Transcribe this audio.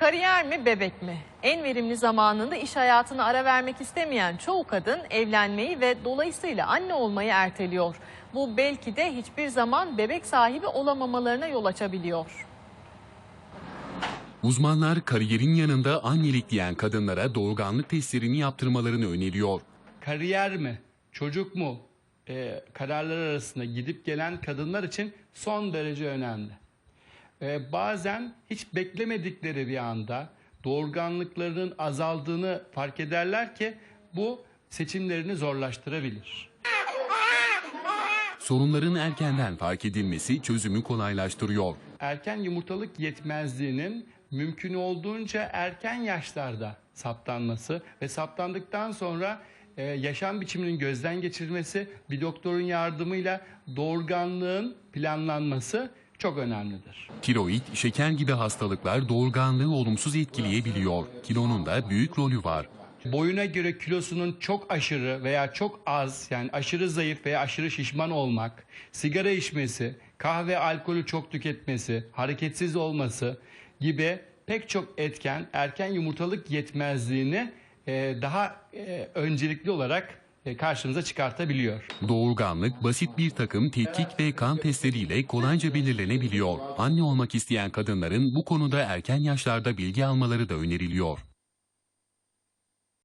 Kariyer mi bebek mi? En verimli zamanında iş hayatına ara vermek istemeyen çoğu kadın evlenmeyi ve dolayısıyla anne olmayı erteliyor. Bu belki de hiçbir zaman bebek sahibi olamamalarına yol açabiliyor. Uzmanlar kariyerin yanında annelik diyen kadınlara doğurganlık testlerini yaptırmalarını öneriyor. kariyer mi, çocuk mu e, kararlar arasında gidip gelen kadınlar için son derece önemli. E, bazen hiç beklemedikleri bir anda doğurganlıklarının azaldığını fark ederler ki bu seçimlerini zorlaştırabilir. Sorunların erkenden fark edilmesi çözümü kolaylaştırıyor. Erken yumurtalık yetmezliğinin mümkün olduğunca erken yaşlarda saptanması ve saptandıktan sonra e, yaşam biçiminin gözden geçirilmesi, bir doktorun yardımıyla doğurganlığın planlanması çok önemlidir. Tiroid, şeker gibi hastalıklar doğurganlığı olumsuz etkileyebiliyor. Kilonun da büyük rolü var. Boyuna göre kilosunun çok aşırı veya çok az yani aşırı zayıf veya aşırı şişman olmak, sigara içmesi, kahve alkolü çok tüketmesi, hareketsiz olması gibi pek çok etken erken yumurtalık yetmezliğini daha öncelikli olarak karşımıza çıkartabiliyor. Doğurganlık basit bir takım tetkik ve kan testleriyle kolayca belirlenebiliyor. Anne olmak isteyen kadınların bu konuda erken yaşlarda bilgi almaları da öneriliyor.